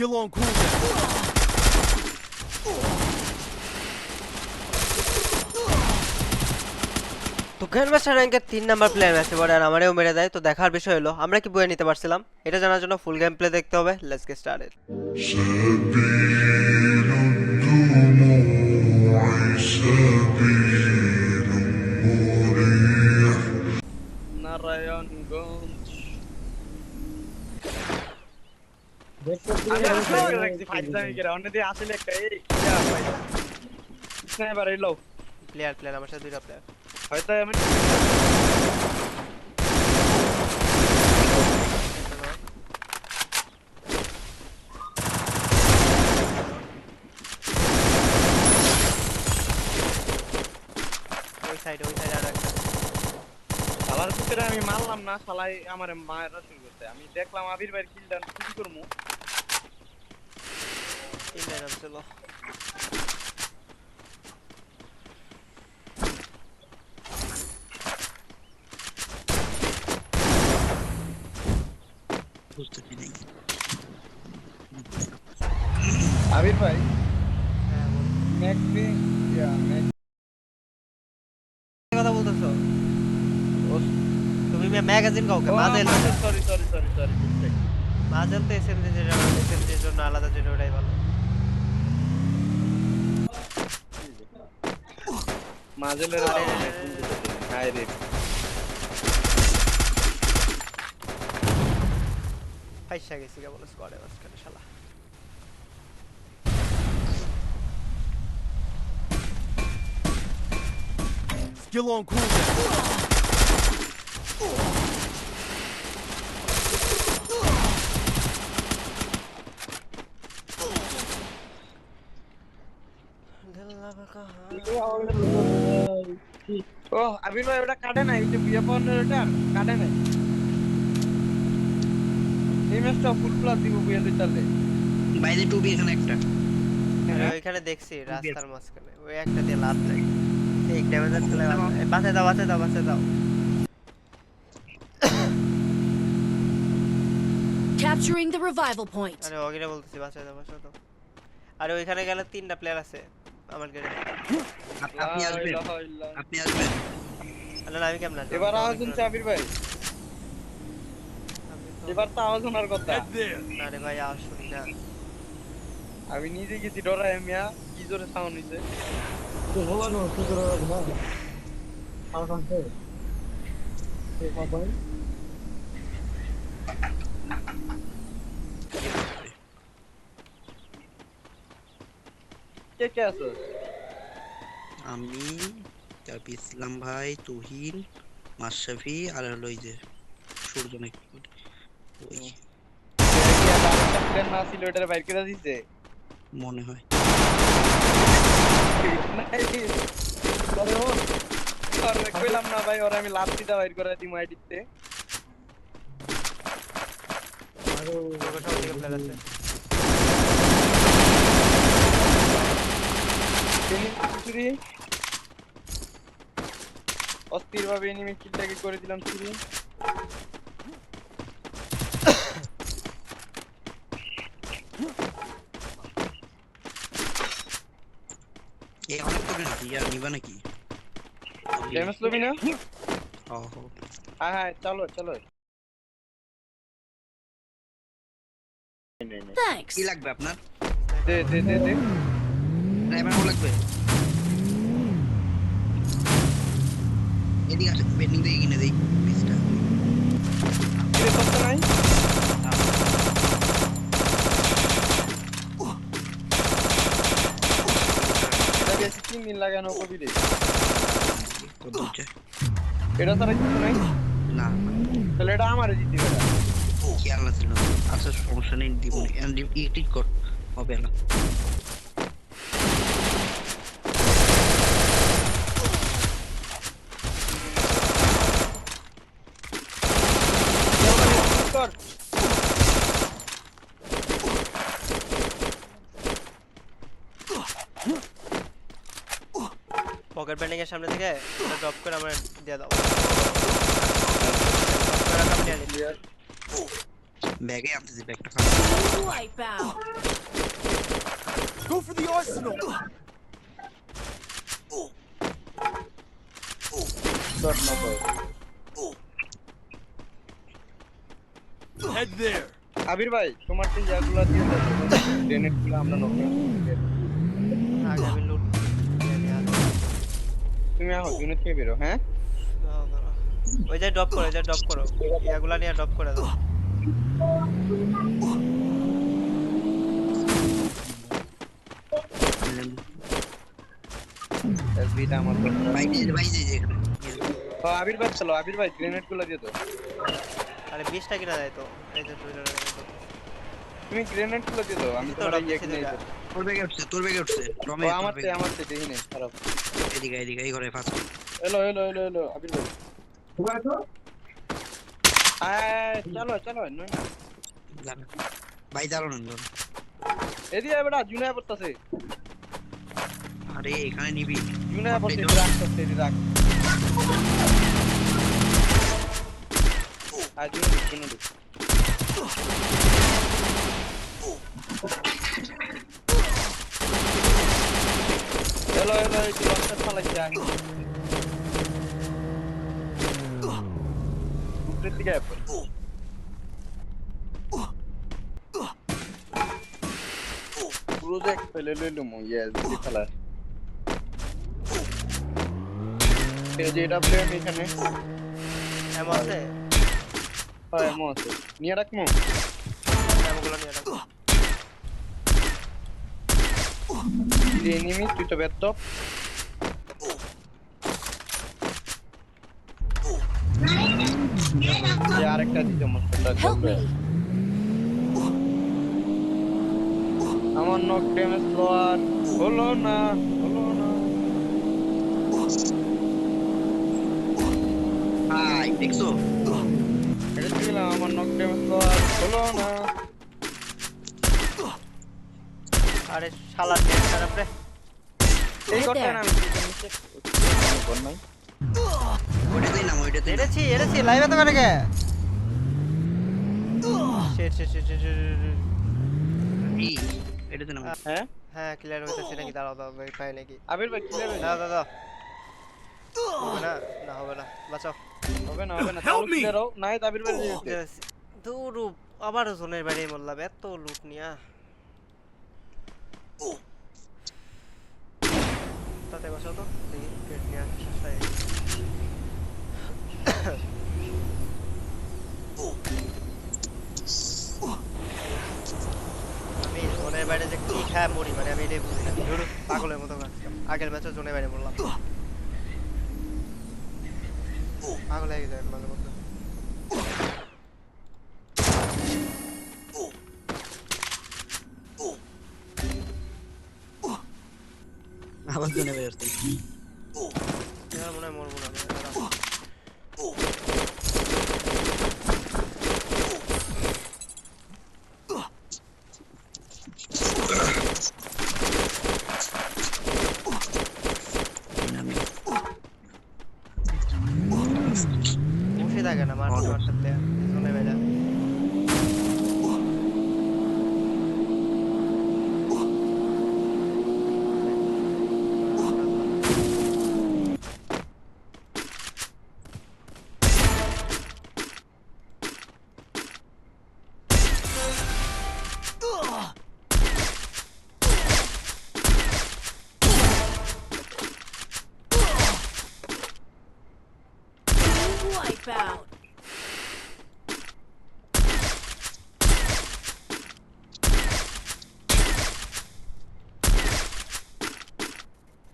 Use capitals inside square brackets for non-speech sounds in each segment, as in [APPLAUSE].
Skill on cooldown. তো grandmaster র্যাঙ্কের তিন নাম্বার প্লেয়ার ম্যাচে পরে আর আমারেও মেরে দেয় তো দেখার বিষয় হলো আমরা কি বয়ে নিতে পারছিলাম? এটা জানার জন্য ফুল গেম প্লে দেখতে হবে লেটস গেট স্টার্টেড একটা এই ইয়া ভাই স্নাইপার এলো প্লেয়ার প্লেয়ার আমার সাথে দুইটা প্লেয়ার হয়তো আমি ওই সাইডে ওই সাইডে আর একটা শালার ভিতরে আমি মারলাম না শালাই আমার মায়ের শুরু করতে আমি দেখলাম আবির ভাইয়ের কিলটা কি করব তিন লাইন ছিল আবির ভাই? হ্যাঁ নেক্সট ইয়া নেক্সট কি কথা বলতেছো তুমি ম্যাগাজিন কাউকে? Muzzle sorry sorry sorry sorry muzzle তো এসএমজি যেটা এসএমজির জন্য আলাদা যেটা ওটাই ভালো। মাজেলের হায় রে ফাইসা গেছি কেবল স্কোয়াডে মাঝখানে শালা। Skill on cooldown. ও আবির ভাই ওটা কাটে নাই ওই যে বিয়ে পাওয়ার ওটা কাটে নাই। এই ম্যাচটা ফুল প্লাস দিব বিয়ে দিতালে বাইরে টুবি এখানে একটা। ওইখানে দেখছি রাস্তার মাঝখানে। ওই একটা দিয়ে লাভ নাই। এই ড্যামেজের খেলে বাঁচে দাও। বাঁচে দাও বাঁচে দাও Capturing the revival point. আরে ওগিরে বলতেছি বাঁচে দাও বাঁচে দাও। আরে ওইখানে গেলে তিনটা প্লেয়ার আছে। আমার আপ- আপনি আসবেন। আপনি আসবেন। আরে আমি কেমন আসব? এবার আওয়াজ শুনছে আবির ভাই? এবার তো আওয়াজ শোনার কথা. না রে ভাই আওয়াজ শুনি না। আমি নিজে গেছি ডরাই মিয়া কি জোরে সাউন্ড হইছে? তো হলো না কি করে রাখবা আর কাছে এ বাবা কে আছো? আমি তারপর ইসলাম ভাই তুহিন মাশরাফি আর হলো ওই যে সূর্য নাকি ওই না ছিল ওটার বাইর করে দিছে? মনে হয়। কইলাম না ভাই ওরা আমি লাভ দিতে বাইর করে দিমু আইডিতে। আরও সব দিকে প্লেয়ার আছে চুরি। অস্থির ভাবে এনিমি কিলটাকে করে দিলাম চুরি। অনেক নাকি নিবা নাকি? ড্যামেজ লবি না? হ্যাঁ হ্যাঁ চলো চলো। কি লাগবে আপনার? দে দে দে দে। ড্রাইভার লাগবে। এদিকে আসে বেন্ডিং থেকে কিনে দেই পিসটা নাই? তিন দিন লাগানো কত এটা তারা কিছু নাই? না। তাহলে এটা আমারে জিতে গেল। খেয়াল আছিল আচ্ছা সমস্যা নেই দিব ঠিক কর। হবে না কর পকেট ব্যান্ডিং এর সামনে থেকে ড্রপ করে আমার দিয়ে দাও ব্যাগে আনতেছি ব্যাগটা Wipeout. Go for the arsenal. Head there. আবির ভাই তোমার যে ইয়াগুলো দিয়ে দাও গ্রেনেডগুলো আমরা নক আগে আমি লুট তুমি আহো জুনে থেকে বেরো হ্যাঁ? ওই যে ড্রপ করো যে ড্রপ করো। ইয়াগুলা নিয়ে ড্রপ করে দাও। এসবিটা আমার ভাই ভাই যে যে এখানে ও, আবির ভাই চলো আবির ভাই গ্রেনেডগুলো দিয়ে দাও। আরে কিনা যায় তো? এই যে তুমি গ্রেনেডগুলো দিয়ে দাও আমি তো ইয়ে কিনে। তোর ব্যাগে উঠছে তোর ব্যাগে উঠছে। টমে আমার তে আমার তে দেখি খারাপ। এদিকে এদিকে এই ঘরে ফার্স্ট এলো এলো এলো এলো আবির ভাই। আয় চলো চলো নই না। জানা ভাই এদিকে বেটা জুনে পড়তাছে। আরে এখানে নিবি। জুনে পড়তে রাখ করতে রাখ আজ জুনে ঢুক, জুনে ঢুক। এলো এলো এই যে লঞ্চার চালাইছে আগে উপরের দিকে আয় পড়ে। প্রজেক্ট ফেলে লইলো মো ইয়েস দিদি খেলা এই যে এটা প্লেয়ার এখানে এমন আছে হয় এমন আছে নিয়ে রাখমো এমনগুলো নিয়ে রাখো যে এনিমি তুই তো ব্যর্থ আরেকটা দিতে. আমার নক ড্যামেজ ফ্লোয়ার হলো না হলো না ভাই দেখছ এটা ছিলাম আমার নক ড্যামেজ ফ্লোয়ার হলো না আরে শালা নেট খারাপ রে। এই করতে না আমি নিচে কর নাই ওইটাতেই নাম। এড়েছি এড়েছি লাইভে তো করে শেট শেট শেট শেট এই, এটাতে নাম হ্যাঁ? হ্যাঁ ক্লিয়ার হইতেছে নাকি? দাঁড়াও দাঁড়াও ভাই পাই নাকি? আবির ভাই ক্লিয়ার দাও না না হবে না বাঁচাও। হবে না হবে না me! ক্লিয়ার হোক নাই আবির ভাই দূর আবারও জোনের বাইরে মরলাম এত লুট নিয়া। তাতে বসাও তো দেখি পেট নিয়ে আসি আমি জোনের বাইরে যে কি খায় মরি মানে আমি এটাই বুঝি না ধরু পাগলের মতো আগের ম্যাচে জোনের বাইরে মরলাম পাগল হয়ে যায় মাঝে মধ্যে আবার জনে বেরোচ্ছে এবার মনে হয় মরবো না আমি, দাঁড়াও। আমি বসে থাকে না মারতে মারতে জোনের বাইরে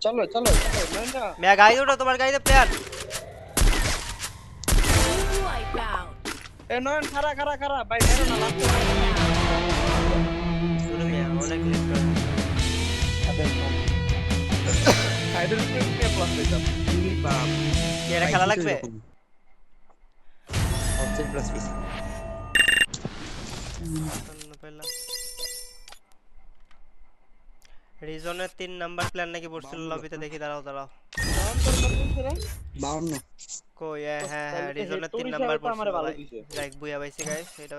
চলো চলো গাড়ি উঠো তোমার গাড়িতে প্লেয়ার. এ নয়ন খারা খারা খারা ভাই মেরো না [LAUGHS] কি খেলা লাগবে? অবজেক্ট প্লাস পিস পেলাম রিজনের তিন নাম্বার প্ল্যান নাকি পড়ছিল লবিতে দেখি দাঁড়াও দাঁড়াও। বাউন্ন। কই হ্যাঁ হ্যাঁ হ্যাঁ রিজনের হেড তিন নাম্বার পড়ছিল। লাইক বুয়া পাইছি গাইস এটা